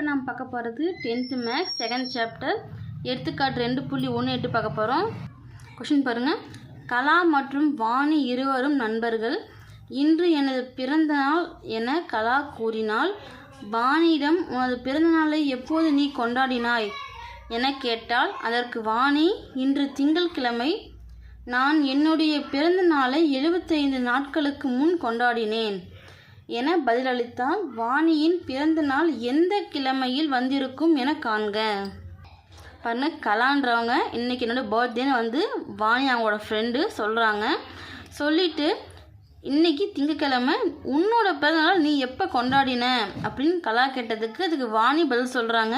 இப்போ நாம் பார்க்க போகிறது டென்த்து மேக்ஸ் செகண்ட் சாப்டர் எடுத்துக்காட்டு ரெண்டு புள்ளி ஒன்று எட்டு பார்க்க போகிறோம். கொஷின் பாருங்கள் கலா மற்றும் வாணி இருவரும் நண்பர்கள். இன்று எனது பிறந்த நாள் என கலா கூறினாள். வாணியிடம் உனது பிறந்த நாளை எப்போது நீ கொண்டாடினாய்? என கேட்டால் அதற்கு வாணி இன்று திங்கட்கிழமை நான் என்னுடைய பிறந்த நாளை எழுபத்தைந்து நாட்களுக்கு முன் கொண்டாடினேன். என பதிலளித்தால் வாணியின் பிறந்த நாள் எந்த கிழமையில் வந்திருக்கும் என காண்க. பாருங்க கலான்றவங்க இன்னைக்கு என்னோடய பர்த்டேன்னு வந்து வாணி அவங்களோட ஃப்ரெண்டு சொல்கிறாங்க சொல்லிவிட்டு இன்றைக்கி திங்கக்கிழமை உன்னோட பிறந்தநாள் நீ எப்போ கொண்டாடின? அப்படின்னு கலா கேட்டதுக்கு அதுக்கு வாணி பதில் சொல்கிறாங்க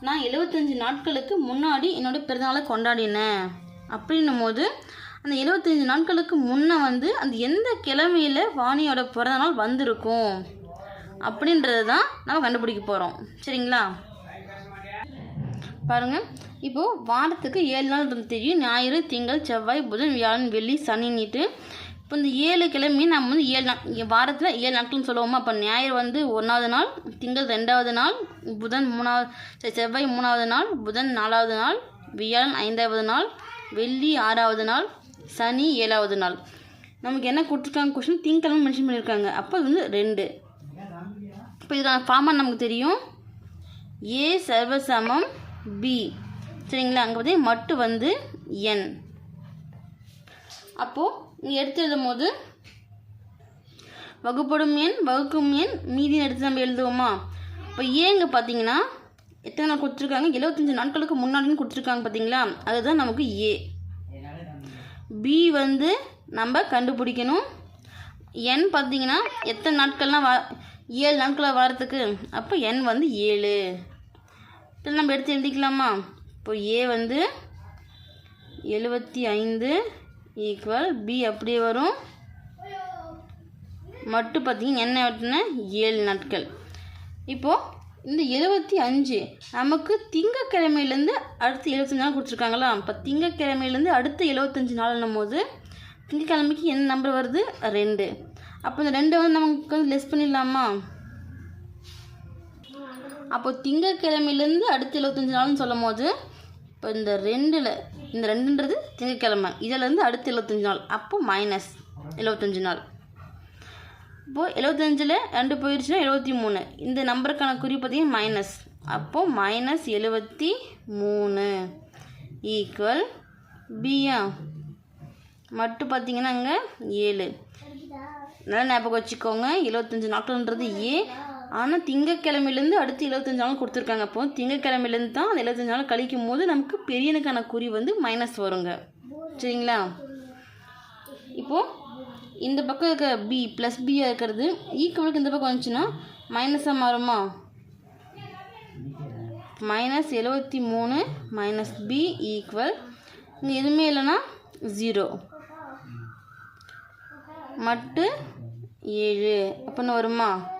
நான் எழுபத்தஞ்சு நாட்களுக்கு முன்னாடி என்னோட பிறந்தநாளை கொண்டாடினேன். அப்படின்னும் போது அந்த எழுபத்தஞ்சு நாட்களுக்கு முன்னே வந்து அந்த எந்த கிழமையில் வாணியோட பிறந்தநாள் வந்திருக்கும் அப்படின்றது தான் நம்ம கண்டுபிடிக்க போகிறோம் சரிங்களா? பாருங்கள் இப்போது வாரத்துக்கு ஏழு நாள் இருந்து தெரியும். ஞாயிறு திங்கள் செவ்வாய் புதன் வியாழன் வெள்ளி சனி நீட்டு இப்போ இந்த ஏழு கிழமையும் நம்ம வந்து ஏழு நாள் வாரத்தில் ஏழு நாட்கள்னு சொல்லுவோமா? அப்போ ஞாயிறு வந்து ஒன்றாவது நாள் திங்கள் ரெண்டாவது நாள் புதன் மூணாவது செவ்வாய் மூணாவது நாள் புதன் நாலாவது நாள் வியாழன் ஐந்தாவது நாள் வெள்ளி ஆறாவது நாள் சனி ஏழாவது நாள். நமக்கு என்ன கொடுத்துருக்காங்க? கொஷின் திங்கக்கிழமை மென்ஷன் பண்ணியிருக்காங்க. அப்போ அது வந்து ரெண்டு. இப்போ இதுக்கான ஃபார்மாக நமக்கு தெரியும். ஏ சர்வசமம் பி சரிங்களா? அங்கே வந்து மட்டு வந்து என் அப்போது இங்கே எடுத்து எழுதும் போது வகுப்படும் எண் வகுக்கும் எண் மீதி எடுத்து நம்ம எழுதுவோமா? இப்போ ஏங்க பார்த்தீங்கன்னா எத்தனை நாள் கொடுத்துருக்காங்க? எழுபத்தஞ்சி நாட்களுக்கு முன்னாடின்னு கொடுத்துருக்காங்க பார்த்தீங்களா அதுதான் நமக்கு ஏ பி வந்து நம்ம கண்டுபிடிக்கணும். என் பார்த்தீங்கன்னா எத்தனை நாட்கள்லாம் வ ஏழு நாட்களாக வரத்துக்கு? அப்போ என் வந்து ஏழு. இதில் நம்ம எடுத்து எழுதிக்கலாமா? இப்போ ஏ வந்து எழுபத்தி ஐந்து ஈக்குவல் பி அப்படியே வரும். மட்டும் பார்த்தீங்கன்னா என்ன வெட்டின ஏழு நாட்கள். இப்போது இந்த எழுபத்தி அஞ்சு நமக்கு திங்கக்கிழமையிலேருந்து அடுத்து எழுபத்தஞ்சு நாள் கொடுத்துருக்காங்களா? இப்போ திங்கக்கிழமையிலேருந்து அடுத்த எழுபத்தஞ்சு நாள்னும் போது திங்கக்கிழமைக்கு என்ன நம்பர் வருது? ரெண்டு. அப்போ இந்த ரெண்டை வந்து நமக்கு வந்து லெஸ் பண்ணிடலாமா? அப்போ திங்கக்கிழமையிலேருந்து அடுத்த எழுபத்தஞ்சு நாள்னு சொல்லும் போது இப்போ இந்த ரெண்டில் இந்த ரெண்டுன்றது திங்கக்கிழமை இதிலேருந்து அடுத்த எழுபத்தஞ்சு நாள். அப்போ மைனஸ் எழுபத்தஞ்சு நாள். இப்போது எழுபத்தஞ்சில் ரெண்டு போயிடுச்சுன்னா எழுபத்தி மூணு இந்த நம்பருக்கான குறி பார்த்திங்கன்னா மைனஸ் அப்போது மைனஸ் எழுபத்தி மூணு ஈக்குவல் பியா மட்டும் பார்த்தீங்கன்னா அங்கே ஏழு. நல்லா ஞாபகம் வச்சுக்கோங்க. எழுபத்தஞ்சி நாட்கள்ன்றது ஏ ஆனால் திங்கக்கிழமையிலேருந்து அடுத்து எழுபத்தஞ்சு நாள் கொடுத்துருக்காங்க. அப்போ திங்கக்கிழமையிலேருந்து தான் அந்த எழுபத்தஞ்சு நாள் கழிக்கும் போது நமக்கு பெரியனுக்கான குறி வந்து மைனஸ் வருங்க. சரிங்களா? இப்போது இந்த பக்கம் இருக்க பி ப்ளஸ் பியாக இருக்கிறது. E ஈக்குவலுக்கு இந்த பக்கம் வந்துச்சுன்னா மைனஸாக மாறுமா? மைனஸ் எழுபத்தி மூணு மைனஸ் பி ஈக்குவல் இங்கே எதுவுமே இல்லைன்னா ஜீரோ மட்டு ஏழு. அப்படின்னு வருமா?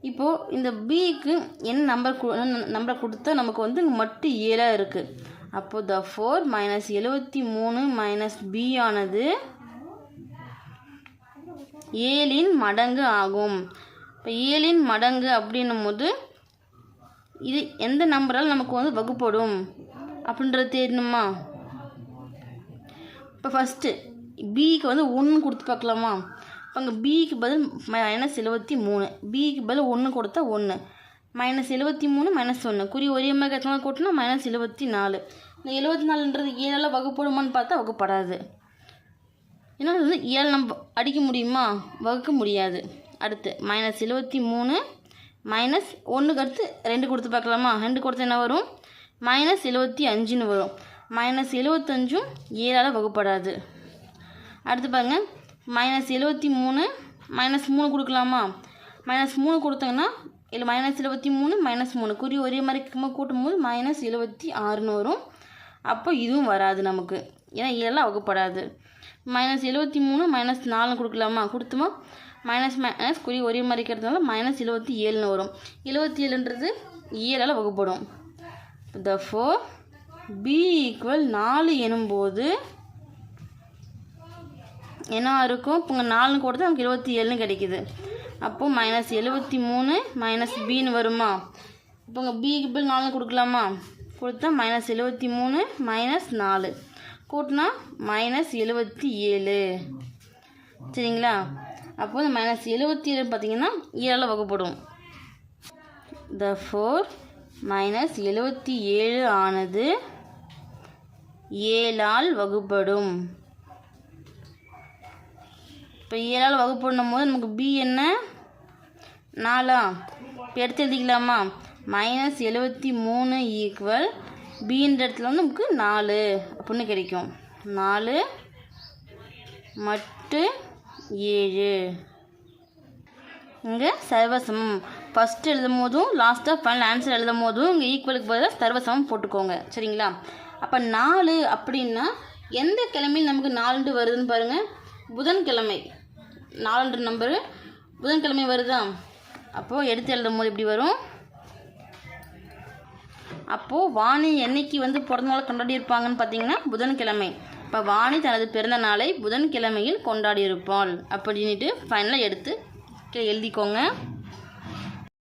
இப்போது இந்த பிக்கு என்ன நம்பர் நம்பரை கொடுத்தா நமக்கு வந்து மட்டு ஏழாக இருக்குது அப்போது த ஃபோர் மைனஸ் எழுபத்தி மூணு மைனஸ் பி ஆனது ஏழின் மடங்கு ஆகும். இப்போ ஏழின் மடங்கு அப்படின்னும் போது இது எந்த நம்பரால் நமக்கு வந்து வகுப்படும்? அப்படின்றது தெரியணுமா இப்போ ஃபஸ்ட்டு பிக்கு வந்து ஒன்று கொடுத்து பார்க்கலாமா? இப்போ அங்கே பிக்கு பதில் மைனஸ் எழுபத்தி மூணு. பிக்கு பதில் ஒன்று கொடுத்தா ஒன்று மைனஸ் எழுபத்தி மூணு மைனஸ் ஒன்று குறி ஒரே மாதிரி எத்தனை கூட்டினா மைனஸ் எழுபத்தி நாலு. இந்த எழுபத்தி நாலுன்றது ஏழால் வகுப்படுமான்னு பார்த்தா வகுப்படாது. ஏன்னா அது வந்து ஏழு நம்ம அடிக்க முடியுமா? வகுக்க முடியாது. அடுத்து மைனஸ் எழுபத்தி மூணு மைனஸ் ஒன்றுக்கு அடுத்து ரெண்டு கொடுத்து பார்க்கலாமா? ரெண்டு கொடுத்து என்ன வரும்? மைனஸ் எழுபத்தி அஞ்சுன்னு வரும். மைனஸ் எழுபத்தஞ்சும் ஏழால் வகுப்படாது. அடுத்து பாருங்க. மைனஸ் எழுபத்தி மூணு மைனஸ் மூணு கொடுக்கலாமா? மைனஸ் மூணு கொடுத்தாங்கன்னா இல்லை மைனஸ் எழுபத்தி மூணு மைனஸ் மூணு. குறி ஒரே மாதிரி இருக்கும்போது கூட்டும்போது மைனஸ் எழுபத்தி ஆறுன்னு வரும். அப்போ இதுவும் வராது நமக்கு. ஏன்னா ஏழால் வகுப்படாது. மைனஸ் எழுபத்தி மூணு மைனஸ் நாலு கொடுக்கலாமா? கொடுத்துமா? மைனஸ் மைனஸ் குறி ஒரே மாதிரி இருக்கிறதுனால மைனஸ் எழுபத்தி ஏழுன்னு வரும். எழுபத்தி ஏழுன்றது ஏழால் வகுப்படும். த ஃபோர் பி ஈக்குவல் நாலு எனும்போது என்ன இருக்கும்? இப்போ நாலுன்னு கொடுத்தா நமக்கு இருபத்தி ஏழுன்னு கிடைக்குது. அப்போது மைனஸ் எழுபத்தி மூணு மைனஸ் பின்னு வருமா? இப்போ உங்கள் பிக்கு நாலுன்னு கொடுக்கலாமா? கொடுத்தா மைனஸ் எழுபத்தி மூணு மைனஸ் நாலு. கூட்டினா மைனஸ் எழுபத்தி ஏழு. சரிங்களா? அப்போ வந்து மைனஸ் எழுபத்தி ஏழு பார்த்தீங்கன்னா ஏழால் வகுப்படும். த ஃபோர் மைனஸ் எழுபத்தி ஏழு ஆனது ஏழால் வகுப்படும். இப்போ ஏழால் வகுப்படும் போது நமக்கு பி என்ன? நாலா? இப்போ எடுத்து எழுதிக்கலாமா? மைனஸ் எழுபத்தி மூணு ஈக்குவல் பின்ற இடத்துல வந்து நமக்கு நாலு அப்படின்னு கிடைக்கும். நாலு மட்டு ஏழு. இங்கே சர்வசமம். ஃபஸ்ட்டு எழுதும் போதும் லாஸ்ட்டாக ஃபைனல் ஆன்சர் எழுதும் போதும் இங்கே ஈக்குவலுக்கு பதிலாக சர்வசமம் போட்டுக்கோங்க. சரிங்களா? அப்போ நாலு அப்படின்னா எந்த கிழமையில் நமக்கு நாலுண்டு வருதுன்னு பாருங்கள் புதன்கிழமை. நாலுன்ற நம்பரு புதன்கிழமை வருதா? அப்போது எடுத்து எழுதும் போது எப்படி வரும்? அப்போது வாணி என்னைக்கு வந்து பிறந்தநாள் கொண்டாடி இருப்பாங்கன்னு பார்த்தீங்கன்னா புதன்கிழமை. இப்போ வாணி தனது பிறந்த நாளை புதன்கிழமையில் கொண்டாடி இருப்பாள் அப்படின்ட்டு ஃபைனலாக எடுத்து எழுதிக்கோங்க.